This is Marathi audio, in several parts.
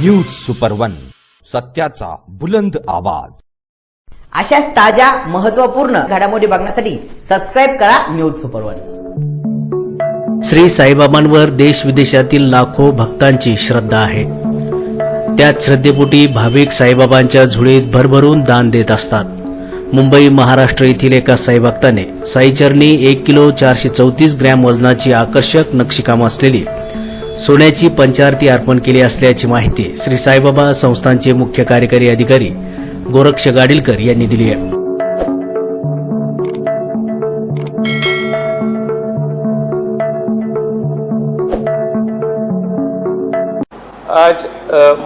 न्यूज सुपर वन सत्याचा बुलंद आवाज. अशाच ताज्या महत्त्वपूर्ण घडामोडी बघण्यासाठी सबस्क्राईब करा न्यूज सुपर वन श्री साईबाबांवर देश विदेशातील लाखो भक्तांची श्रद्धा आहे. त्याच श्रद्धेपोटी भाविक साईबाबांच्या झुळीत भरभरून दान देत असतात. मुंबई महाराष्ट्र येथील एका साईभक्ताने साईचरणी एक किलो चारशे चौतीस ग्रॅम वजनाची आकर्षक नक्षीकाम असलेली सोन्याची पंचारती अर्पण केली असल्याची माहिती श्री साईबाबा संस्थांचे मुख्य कार्यकारी अधिकारी गोरक्ष गाडीलकर यांनी दिली आहे. आज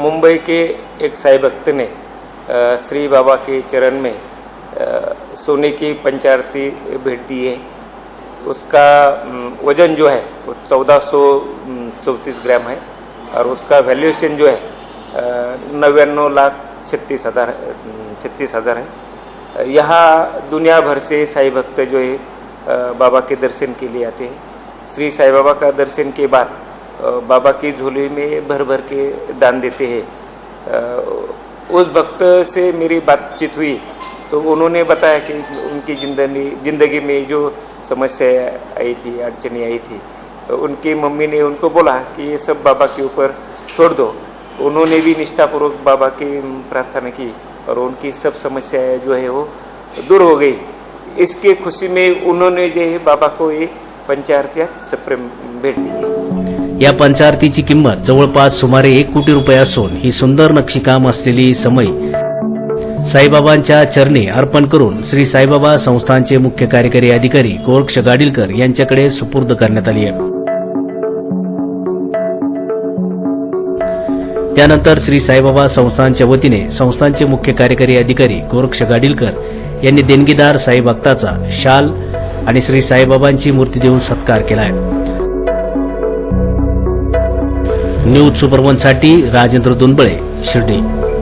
मुंबई के एक साई भक्त ने श्री बाबा के चरण में सोने की पंचारती भेंट दी है। उसका वजन जो है वो चौदह सौ चौंतीस ग्राम है और उसका वैल्यूएशन जो है नव्याण्णव लाख छत्तीस हज़ार छत्तीस हज़ार है। यहाँ दुनिया भर से साई भक्त जो है बाबा के दर्शन के लिए आते हैं। श्री साई बाबा का दर्शन के बाद बाबा की झोली में भर भर के दान देते हैं। उस भक्त से मेरी बातचीत हुई तो उन्होंने बताया कि उनकी ज़िंदगी ज़िंदगी में जो समस्या आई थी, अड़चनी आई थी उनकी मम्मी ने उनको बोला कि ये सब बाबा के ऊपर छोड़ दो। उन्होंने भी निष्ठापूर्वक बाबा की प्रार्थना की और उनकी सब समस्याएं जो है वो दूर हो गई। इसके खुशी में उन्होंने जो है बाबा को ये पंचारत्या सप्रेम भेट दी। या पंचारतीची किंमत जवळपास सुमारे एक कोटी रुपये असून ही सुंदर नक्षीकाम असलेली समय साईबाबांच्या चरणी अर्पण करून श्री साईबाबा संस्थांचे मुख्य कार्यकारी अधिकारी गोरक्ष गाडीलकर यांच्याकडे सुपूर्द करण्यात आली आहे. त्यानंतर श्री साईबाबा संस्थांच्या वतीने संस्थांचे मुख्य कार्यकारी अधिकारी गोरक्ष गाडीलकर यांनी देणगीदार साई भक्ताचा शाल आणि श्री साईबाबांची मूर्ती देऊन सत्कार केला आहे न्यूज सुपरवनसाठी राजेंद्र दुनबळे शिर्डी.